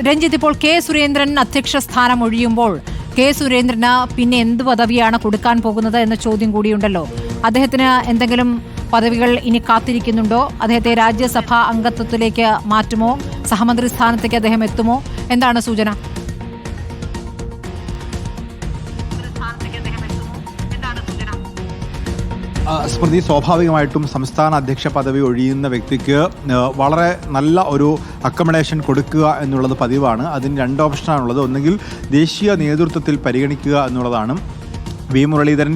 രഞ്ജിത്ത് ഇപ്പോൾ കെ സുരേന്ദ്രൻ അധ്യക്ഷ സ്ഥാനം ഒഴിയുമ്പോൾ കെ സുരേന്ദ്രന് പിന്നെ എന്ത് പദവിയാണ് കൊടുക്കാൻ പോകുന്നത് എന്ന ചോദ്യം കൂടിയുണ്ടല്ലോ. അദ്ദേഹത്തിന് എന്തെങ്കിലും പദവികൾ ഇനി കാത്തിരിക്കുന്നുണ്ടോ? അദ്ദേഹത്തെ രാജ്യസഭാ അംഗത്വത്തിലേക്ക് മാറ്റുമോ? സഹമന്ത്രി സ്ഥാനത്തേക്ക് അദ്ദേഹം എത്തുമോ? എന്താണ് സൂചന? സ്മൃതി സ്വാഭാവികമായിട്ടും സംസ്ഥാന അധ്യക്ഷ പദവി ഒഴിയുന്ന വ്യക്തിക്ക് വളരെ നല്ല ഒരു അക്കമഡേഷൻ കൊടുക്കുക എന്നുള്ളത് പതിവാണ്. അതിന് രണ്ട് ഓപ്ഷനാണുള്ളത് ഒന്നുകിൽ ദേശീയ നേതൃത്വത്തിൽ പരിഗണിക്കുക എന്നുള്ളതാണ്. വി മുരളീധരൻ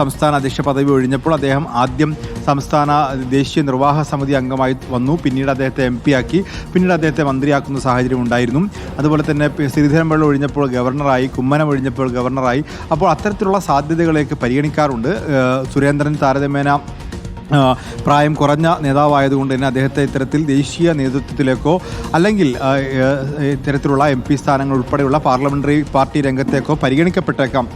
സംസ്ഥാന അധ്യക്ഷ പദവി ഒഴിഞ്ഞപ്പോൾ അദ്ദേഹം ആദ്യം സംസ്ഥാന ദേശീയ നിർവാഹ സമിതി അംഗമായി വന്നു. പിന്നീട് അദ്ദേഹത്തെ എം പി ആക്കി. പിന്നീട് അദ്ദേഹത്തെ മന്ത്രിയാക്കുന്ന സാഹചര്യം ഉണ്ടായിരുന്നു. അതുപോലെ തന്നെ ശ്രീധരൻപിള്ള ഒഴിഞ്ഞപ്പോൾ ഗവർണറായി കുമ്മനം ഒഴിഞ്ഞപ്പോൾ ഗവർണറായി. അപ്പോൾ അത്തരത്തിലുള്ള സാധ്യതകളേക്ക് പരിഗണിക്കാറുണ്ട്. സുരേന്ദ്രൻ താരതമ്യേന പ്രായം കുറഞ്ഞ നേതാവായതുകൊണ്ട് തന്നെ അദ്ദേഹത്തെ ഇത്തരത്തിൽ ദേശീയ നേതൃത്വത്തിലേക്കോ അല്ലെങ്കിൽ ഇത്തരത്തിലുള്ള എം പി സ്ഥാനങ്ങൾ ഉൾപ്പെടെയുള്ള പാർലമെന്ററി പാർട്ടി രംഗത്തേക്കോ പരിഗണിക്കപ്പെട്ടേക്കാം.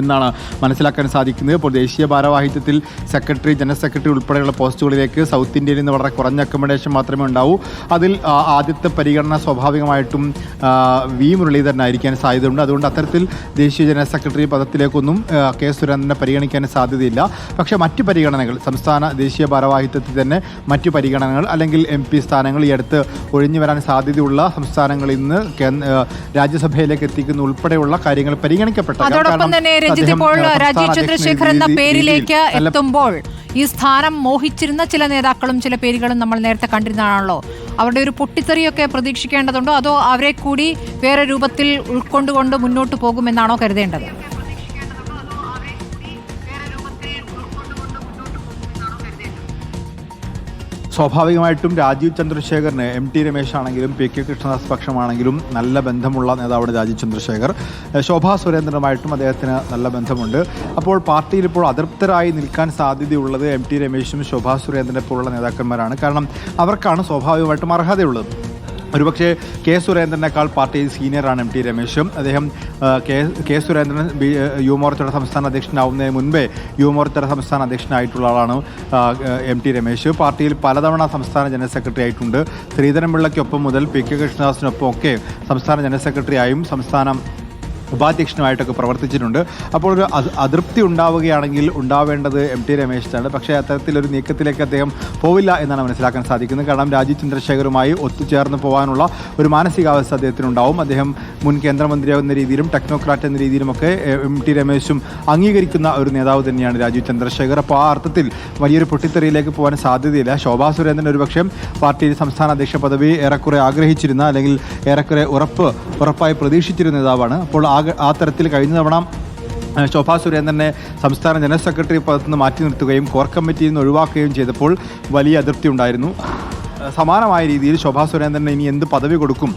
എന്നാണ് മനസ്സിലാക്കാൻ സാധിക്കുന്നത്. ഇപ്പോൾ ദേശീയ ഭാരവാഹിത്വത്തിൽ സെക്രട്ടറി ജനറൽ സെക്രട്ടറി ഉൾപ്പെടെയുള്ള പോസ്റ്റുകളിലേക്ക് സൗത്ത് ഇന്ത്യയിൽ നിന്ന് വളരെ കുറഞ്ഞ അക്കോമഡേഷൻ മാത്രമേ ഉണ്ടാവൂ. അതിൽ ആദ്യത്തെ പരിഗണന സ്വാഭാവികമായിട്ടും വി മുരളീധരനായിരിക്കാൻ സാധ്യതയുണ്ട്. അതുകൊണ്ട് അത്തരത്തിൽ ദേശീയ ജനറൽ സെക്രട്ടറി പദത്തിലേക്കൊന്നും കെ സുരേന്ദ്രനെ പരിഗണിക്കാൻ സാധ്യതയില്ല. പക്ഷേ മറ്റ് പരിഗണനകൾ സംസ്ഥാന ദേശീയ ഭാരവാഹിത്വത്തിൽ തന്നെ മറ്റ് പരിഗണനകൾ അല്ലെങ്കിൽ എം പി സ്ഥാനങ്ങൾ ഈ അടുത്ത് ഒഴിഞ്ഞു വരാൻ സാധ്യതയുള്ള സംസ്ഥാനങ്ങളിൽ നിന്ന് രാജ്യസഭയിലേക്ക് എത്തിക്കുന്ന ഉൾപ്പെടെയുള്ള കാര്യങ്ങൾ പരിഗണിക്കപ്പെട്ടേക്കാം. രഞ്ജിത്ത് ഇപ്പോൾ രാജീവ് ചന്ദ്രശേഖർ എന്ന പേരിലേക്ക് എത്തുമ്പോൾ ഈ സ്ഥാനം മോഹിച്ചിരുന്ന ചില നേതാക്കളും ചില പേരുകളും നമ്മൾ നേരത്തെ കണ്ടിരുന്നതാണല്ലോ. അവരുടെ ഒരു പൊട്ടിത്തെറിയൊക്കെ പ്രതീക്ഷിക്കേണ്ടതുണ്ടോ? അതോ അവരെ കൂടി വേറെ രൂപത്തിൽ ഉൾക്കൊണ്ടുകൊണ്ട് മുന്നോട്ട് പോകുമെന്നാണോ കരുതേണ്ടത്? സ്വാഭാവികമായിട്ടും രാജീവ് ചന്ദ്രശേഖറിന് എം ടി രമേശ് ആണെങ്കിലും പി കെ കൃഷ്ണദാസ് പക്ഷമാണെങ്കിലും നല്ല ബന്ധമുള്ള നേതാവാണ് രാജീവ് ചന്ദ്രശേഖർ. ശോഭാ സുരേന്ദ്രനുമായിട്ടും അദ്ദേഹത്തിന് നല്ല ബന്ധമുണ്ട്. അപ്പോൾ പാർട്ടിയിൽ ഇപ്പോൾ അതൃപ്തരായി നിൽക്കാൻ സാധ്യതയുള്ളത് എം ടി രമേശും ശോഭാ സുരേന്ദ്രനെ പോലുള്ള നേതാക്കന്മാരാണ്. കാരണം അവർക്കാണ് സ്വാഭാവികമായിട്ടും അർഹതയുള്ളത്. ഒരുപക്ഷെ കെ സുരേന്ദ്രനേക്കാൾ പാർട്ടിയിൽ സീനിയറാണ് എം ടി രമേശും. അദ്ദേഹം കെ കെ സുരേന്ദ്രൻ യുവമോർച്ചയുടെ സംസ്ഥാന അധ്യക്ഷനാവുന്നതിന് മുൻപേ യുവമോർച്ചയുടെ സംസ്ഥാന അധ്യക്ഷനായിട്ടുള്ള ആളാണ് എം ടി രമേശ്. പാർട്ടിയിൽ പലതവണ സംസ്ഥാന ജനറൽ സെക്രട്ടറി ആയിട്ടുണ്ട്. ശ്രീധരൻപിള്ളയ്ക്കൊപ്പം മുതൽ പി കെ കൃഷ്ണദാസിനൊപ്പം ഒക്കെ സംസ്ഥാന ജനറൽ സെക്രട്ടറിയായും സംസ്ഥാന ഉപാധ്യക്ഷനുമായിട്ടൊക്കെ പ്രവർത്തിച്ചിട്ടുണ്ട്. അപ്പോൾ ഒരു അത് അതൃപ്തി ഉണ്ടാവുകയാണെങ്കിൽ ഉണ്ടാവേണ്ടത് എം ടി രമേശാണ് പക്ഷേ അത്തരത്തിലൊരു നീക്കത്തിലേക്ക് അദ്ദേഹം പോവില്ല എന്നാണ് മനസ്സിലാക്കാൻ സാധിക്കുന്നത്. കാരണം രാജീവ് ചന്ദ്രശേഖറുമായി ഒത്തുചേർന്ന് പോകാനുള്ള ഒരു മാനസികാവസ്ഥ അദ്ദേഹത്തിനുണ്ടാവും. അദ്ദേഹം മുൻ കേന്ദ്രമന്ത്രിയാകുന്ന രീതിയിലും ടെക്നോക്രാറ്റ് എന്ന രീതിയിലുമൊക്കെ എം ടി രമേശും അംഗീകരിക്കുന്ന ഒരു നേതാവ് തന്നെയാണ് രാജീവ് ചന്ദ്രശേഖർ. അപ്പോൾ ആ അർത്ഥത്തിൽ വലിയൊരു പൊട്ടിത്തെറിയിലേക്ക് പോകാൻ സാധ്യതയില്ല. ശോഭാ സുരേന്ദ്രൻ ഒരുപക്ഷെ പാർട്ടിയിൽ സംസ്ഥാന അധ്യക്ഷ പദവി ഏറെക്കുറെ ആഗ്രഹിച്ചിരുന്ന അല്ലെങ്കിൽ ഏറെക്കുറെ ഉറപ്പ് ഉറപ്പായി പ്രതീക്ഷിച്ചിരുന്ന നേതാവാണ്. അപ്പോൾ ആ ആ തരത്തിൽ കഴിഞ്ഞ തവണ ശോഭാ സുരേന്ദ്രനെ സംസ്ഥാന ജനറൽ സെക്രട്ടറി പദത്തിൽ നിന്ന് മാറ്റി നിർത്തുകയും കോർ കമ്മിറ്റിയിൽ നിന്ന് ഒഴിവാക്കുകയും ചെയ്തപ്പോൾ വലിയ അതൃപ്തി ഉണ്ടായിരുന്നു. സമാനമായ രീതിയിൽ ശോഭാ സുരേന്ദ്രന് ഇനി എന്ത് പദവി കൊടുക്കും?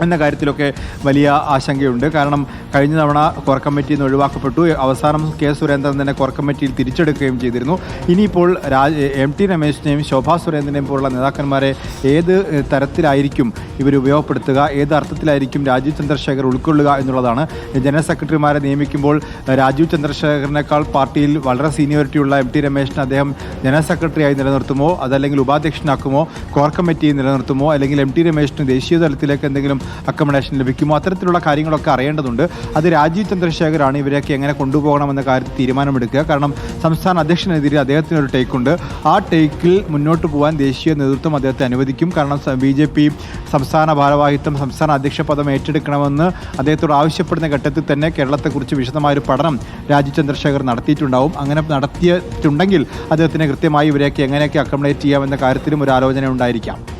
എന്ന കാര്യത്തിലൊക്കെ വലിയ ആശങ്കയുണ്ട്. കാരണം കഴിഞ്ഞ തവണ കോർ കമ്മിറ്റിയിൽ നിന്ന് ഒഴിവാക്കപ്പെട്ടു. അവസാനം കെ സുരേന്ദ്രൻ തന്നെ കോർ കമ്മിറ്റിയിൽ തിരിച്ചെടുക്കുകയും ചെയ്തിരുന്നു. ഇനിയിപ്പോൾ രാജ് എം ടി രമേശിനെയും ശോഭാ സുരേന്ദ്രനെയും പോലുള്ള നേതാക്കന്മാരെ ഏത് തരത്തിലായിരിക്കും ഇവർ ഉപയോഗപ്പെടുത്തുക? ഏത് അർത്ഥത്തിലായിരിക്കും രാജീവ് ചന്ദ്രശേഖർ ഉൾക്കൊള്ളുക എന്നുള്ളതാണ്. ജനറൽ സെക്രട്ടറിമാരെ നിയമിക്കുമ്പോൾ രാജീവ് ചന്ദ്രശേഖറിനേക്കാൾ പാർട്ടിയിൽ വളരെ സീനിയോറിറ്റിയുള്ള എം ടി രമേശിനെ അദ്ദേഹം ജനറൽ സെക്രട്ടറിയായി നിലനിർത്തുമോ? അതല്ലെങ്കിൽ ഉപാധ്യക്ഷനാക്കുമോ? കോർ കമ്മിറ്റിയിൽ നിലനിർത്തുമോ? അല്ലെങ്കിൽ എം ടി രമേശിന് ദേശീയ തലത്തിലേക്ക് എന്തെങ്കിലും അക്കോമഡേഷൻ ലഭിക്കുമോ? അത്തരത്തിലുള്ള കാര്യങ്ങളൊക്കെ അറിയേണ്ടതുണ്ട്. അത് രാജീവ് ചന്ദ്രശേഖരാണ് ഇവരെയൊക്കെ എങ്ങനെ കൊണ്ടുപോകണമെന്ന കാര്യത്തിൽ തീരുമാനമെടുക്കുക. കാരണം സംസ്ഥാന അധ്യക്ഷനെതിരെ അദ്ദേഹത്തിന് ഒരു ടേക്കുണ്ട്. ആ ടേക്കിൽ മുന്നോട്ട് പോകാൻ ദേശീയ നേതൃത്വം അദ്ദേഹത്തെ അനുവദിക്കും. കാരണം ബി ജെ പി സംസ്ഥാന ഭാരവാഹിത്വം സംസ്ഥാന അധ്യക്ഷ പദം ഏറ്റെടുക്കണമെന്ന് അദ്ദേഹത്തോട് ആവശ്യപ്പെടുന്ന ഘട്ടത്തിൽ തന്നെ കേരളത്തെക്കുറിച്ച് വിശദമായ ഒരു പഠനം രാജീവ് ചന്ദ്രശേഖർ നടത്തിയിട്ടുണ്ടാവും. അങ്ങനെ നടത്തിയിട്ടുണ്ടെങ്കിൽ അദ്ദേഹത്തിന് കൃത്യമായി ഇവരെയൊക്കെ എങ്ങനെയൊക്കെ അക്കോമഡേറ്റ് ചെയ്യാമെന്ന കാര്യത്തിലും ഒരു ആലോചന ഉണ്ടായിരിക്കാം.